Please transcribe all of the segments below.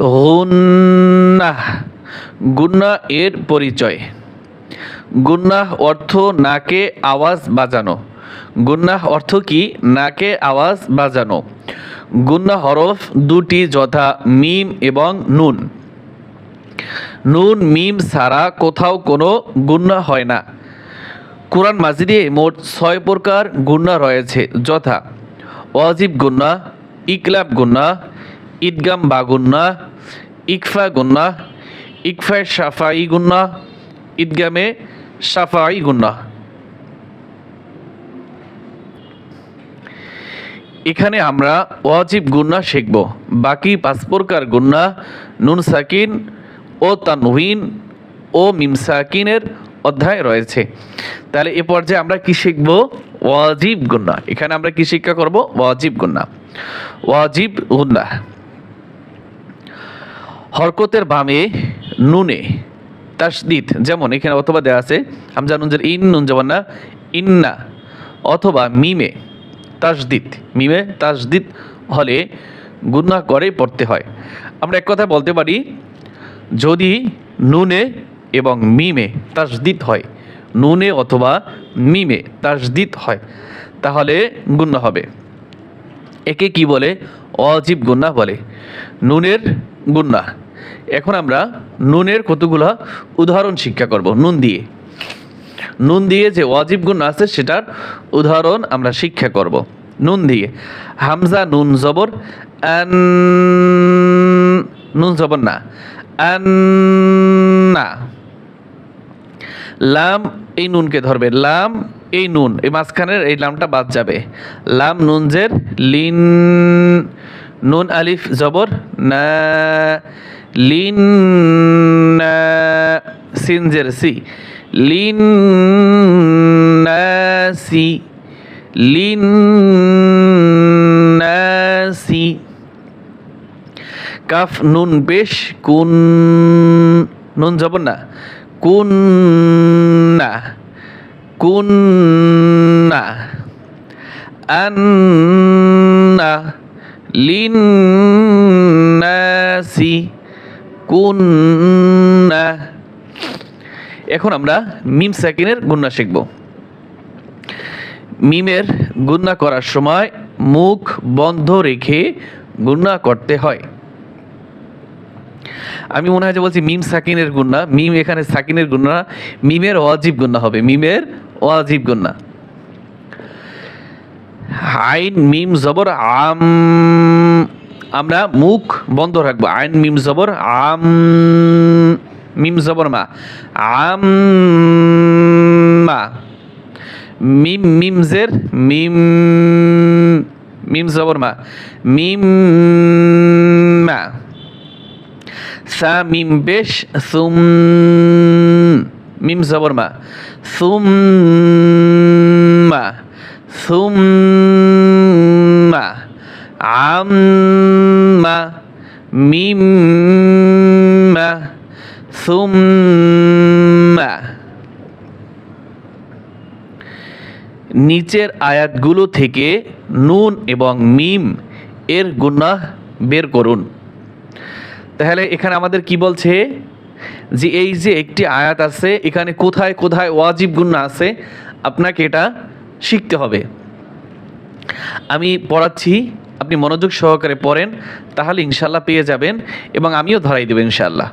গুন্নাহ, গুন্না এর পরিচয়। গুন্নাহ অর্থ নাকে আওয়াজ বাজানো। গুন্নাহ অর্থ কি? নাকে আওয়াজ বাজানো। গুন্না হরফ দুটি যথা, মিম এবং নুন। নুন, মিম ছাড়া কোথাও কোনো গুন্না হয় না। কোরআন মাজিদে মোট ছয় প্রকার গুন্না রয়েছে, যথা ওয়াজিব গুন্না, ইকলাব গুন্না, ঈদগাম বা গুন্না ইকফা গুন্না ইকফায় সাফাই গুন্না, ঈদগামে সাফাই গুন্না। এখানে আমরা ওয়াজিব গুন্না শিখব। বাকি পাঁচ প্রকার গুন্না, নুন সাকিন ও তানহিন ও মিমসাকিনের অধ্যায় রয়েছে। তাহলে এ পর্যায়ে আমরা কি শিখব? ওয়াজিব গুন্না। এখানে আমরা কি শিক্ষা করব? ওয়াজিব গুন্না। ওয়াজিব গুন্না। হরকতের বামে নুনে তাসদিদ, যেমন এখানে অথবা দেওয়া আছে, হামজা নুনজের ইন, নুন যেমন না, ইন্না, অথবা মিমে তাসদিদ। মিমে তাসদিদ হলে গুন্না করে পড়তে হয়। আমরা এক কথা বলতে পারি, যদি নুনে এবং মিমে তাসদিদ হয়, নুনে অথবা মিমে তাসদিদ হয়, তাহলে গুন্না হবে। একে কি বলে? অজীব গুন্না বলে। নুনের গুন্না এখন আমরা নুনের কতগুলো উদাহরণ শিক্ষা করব, নুন দিয়ে। নুন দিয়ে যে ওয়াজিব গুণ আছে সেটার উদাহরণ আমরা শিক্ষা করব। নুন দিয়ে। হামজা নুন জবর নুন জবর না না। লাম এই নুনকে ধরবে, লাম এই নুন, এই মাঝখানের এই লামটা বাদ যাবে। লাম নুনজের লিন, নুন আলিফ জবর, না লিন সিনজের সি লিন নাসি লিন নাসি কাফ নুন পেশ কুন, নুন যাব না কুন না কুন না আন্না লিন নাসি এখন আমরা মিম সাকিনের গুন্না শিখব। মিমের গুন্না করার সময় মুখ বন্ধ রেখে গুন্না করতে হয়। আমি মনে হয় যে বলছি মিম সাকিনের গুন্না, মিম এখানে সাকিনের গুন্না, মিমের অজীব গুন্না হবে, মিমের অজীব গুন্না। আইন মিম জবর আম আমরা মুখ বন্ধ রাখব। আইন, মিম, জবর, আম, মিম, জবর, মা। আম, মা। মিম মিমজের মিম মিম, জবর, মা। মিম, মা। সা, মিম, বেশ, সুম, মিম, জবর, মা। সুম মা। সুম আম্মা, মিম্মা, সুম্মা। নিচের আয়াতগুলো থেকে নুন এবং মিম এর গুণা বের করুন। তাহলে এখানে আমাদের কি বলছে? যে এই যে একটি আয়াত আছে, এখানে কোথায় কোথায় ওয়াজিব গুণা আছে, আপনাকে এটা শিখতে হবে। আমি পড়াচ্ছি আপনি মনোযোগ সহকারে পড়েন, তাহলে ইনশাল্লাহ পেয়ে যাবেন এবং আমিও ধরাই দেবো ইনশাল্লাহ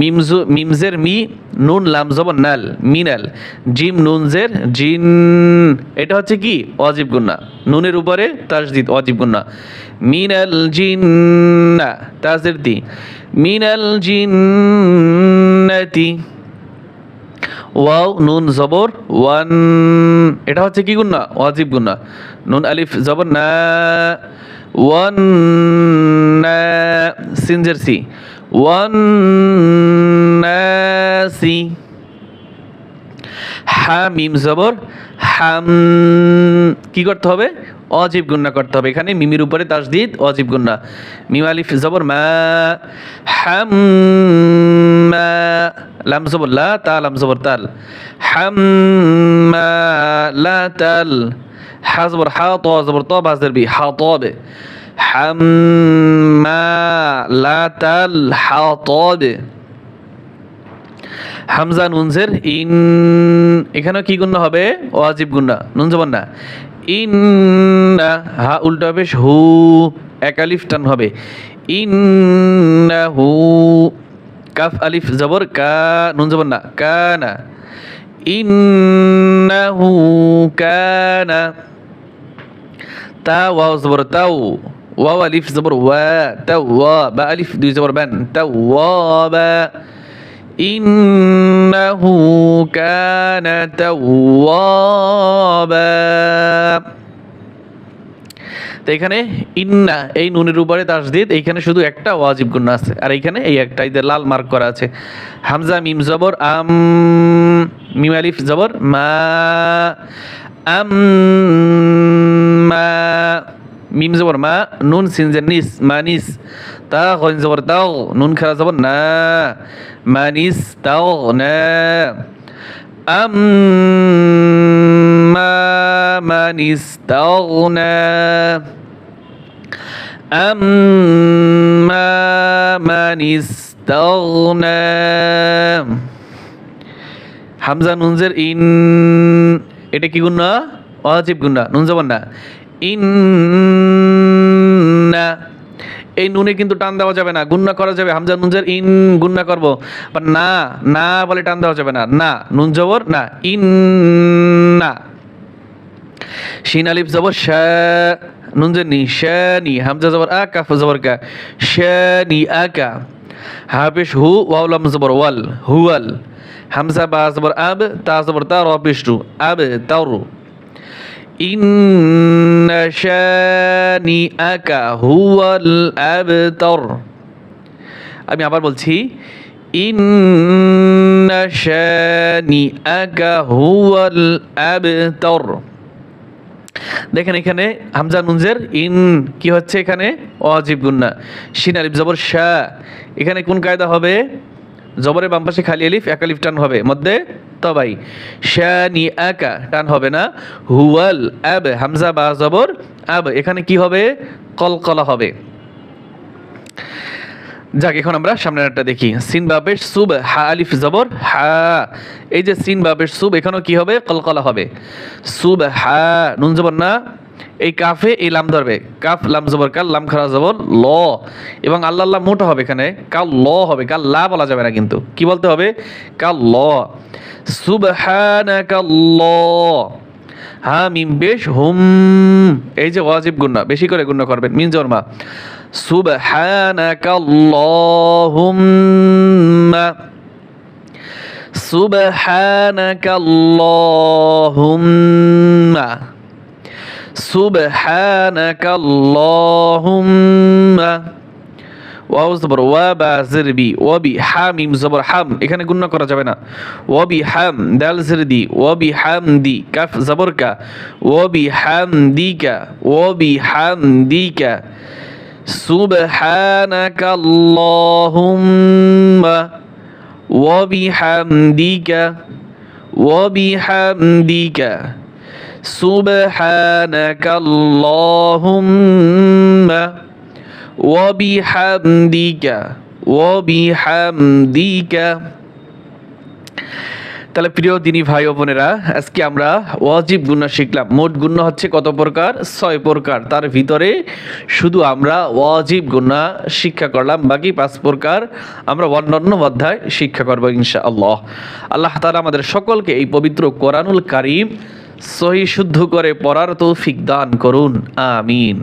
মিমজু, মিমজের মি, নুন, লাম জবর নাল মিনাল জিম, নুনজের জিন, এটা হচ্ছে কি? অজীব গুন্না নুনের উপরে তাজদিদ, অজীব গুন্না মিনাল জিন্না তাজের দি। মিনাল জিন্নাতি ওয়াও, নুন, জবর, ওয়ান। এটা হচ্ছে কি গুন্না ওয়াজিব গুন্না নুন, আলিফ, জবর, না। ওয়ান সিনজের সি। ওয়ান সি। হা, মিম জবর। হাম, কি করতে হবে? অজীব গুন্না করতে হবে। এখানে মিমির উপরে তাসদিদ, অজীব গুন্না মিম আলিফ জবর, মা। হাম লাম জবর, লা, তা, লাম জবর, তাল। হাম লা, তাল। হা জবর হা ত জবর ত বাজের বি হা তবে হাম্মালাতাল হাতব হামজা নুনজের ইন এখানেও কি গুণ হবে? ওয়াজিব গুন্না, নুন জবান না। ইন হা উল্টো হবে হু, এক আলিফ টান হবে। ইন্নাহু কাফ আলিফ জবর, কা, নুন জবর না, কানা। ইন্নাহু কানা তা ওয়াও জবর তাও ওয়াও আলিফ জবর ওয়া তাও ওয়া বা আলিফ দুই জবর বান তাও ওয়া বা ইন্নাহু কানা তাওয়াবা তো এখানে ইন্না, এই নুনের উপরে তাসদিদ, এইখানে শুধু একটা ওয়াজিব গুণ আছে। আর এইখানে এই একটা, এই লাল মার্ক করা আছে। হামজা, মিম জবর, আম, মিম আলিফ জবর, মা, আম, মা, মিম জবর, মা, নুন সিনজেন নিস মানিস তা গন জবর, তাও, নুন খেলা জবর, না মানিস তাও, না, আম من استغنى أما من استغنى হামজা নুনজের ইন এটা কি গুণ না অজিব গুণ না নুন যাবেন না ইন না এই নুনে কিন্তু টান দেওয়া যাবে না গুন্না করা যাবে হামজা নুনজের ইন গুন্না করব বা না না বলে টান দেওয়া যাবে না না নুন জবর না ইন না শিন আলিফ জবর শা নুন যে নি শানি হামজা জবর আ কাফ জবর কা শানি আকা হাফিশ হু ওয়াউলাম জবর ওয়াল হুয়াল হামজা বা জবর আব তা জবর তা রবিশ টু আব তারু إن شانئك هو الأبتر আমি আবার বলছি إن شانئك هو الأبتر দেখেন এখানে হামজা নুনজের ইন কি হচ্ছে এখানে? অজিব গুন্না। শিন আলিফ, জবর শাহ এখানে কোন কায়দা হবে? জবরের বাম পাশে খালি আলিফ, এক আলিফ টান হবে। মধ্যে তবাই। শানি আকা টান হবে না। হুয়াল আব, হামজা বা জবর আব। এখানে কি হবে? কলকলা হবে। যাক, এখন আমরা সামনের একটা দেখি। সিন বাবেশ সুব, হা আলিফ জবর, হা। এই যে সিন বাবের সুব, এখানেও কি হবে? কলকলা হবে। সুব, হা, নুন জবর না। এই কাফে, এই লাম ধরবে। কাফ, লাম জবর কাল লাম খারা জবর, ল। এবং আল্লাহ আল্লাহ মোটা হবে এখানে। কাল ল হবে। কাল লা বলা যাবে না কিন্তু। কি বলতে হবে? কাল ল। সুবহানাকাল্লাহ হা মিম বেশ হুম। এই যে ওয়াজিব গুন্না। বেশি করে গুন্না করবেন। মিন জর্মা সুবহানাকাল্লাহুম্মা সুবহানাকাল্লাহুম্মা সুবহানাকাল্লাহুম্মা ওয়াও জবর ওয়া বা জিরবি ওয়াবি হামিম জবর হাম এখানে গুণনা করা যাবে না। ওয়াবি হাম দাল জিরদি ওয়াবি হাম দি কাফ জবর কা ওয়াবি হাম দি কা ওয়াবি হাম দি কা سبحانك اللهم وبحمدك وبحمدك سبحانك اللهم وبحمدك وبحمدك তাহলে প্রিয় দিনী ভাই ও বোনেরা, আজকে আমরা ওয়াজিব গুন্না শিখলাম। মোট গুন্না হচ্ছে কত প্রকার? ছয় প্রকার। তার ভিতরে শুধু আমরা ওয়াজিব গুন্না শিক্ষা করলাম, বাকি পাঁচ প্রকার আমরা অন্যান্য অধ্যায় শিক্ষা করব ইনশা আল্লাহ আল্লাহ তালা আমাদের সকলকে এই পবিত্র কোরআনুল কারিম সহি শুদ্ধ করে পড়ার তৌফিক দান করুন। আমিন।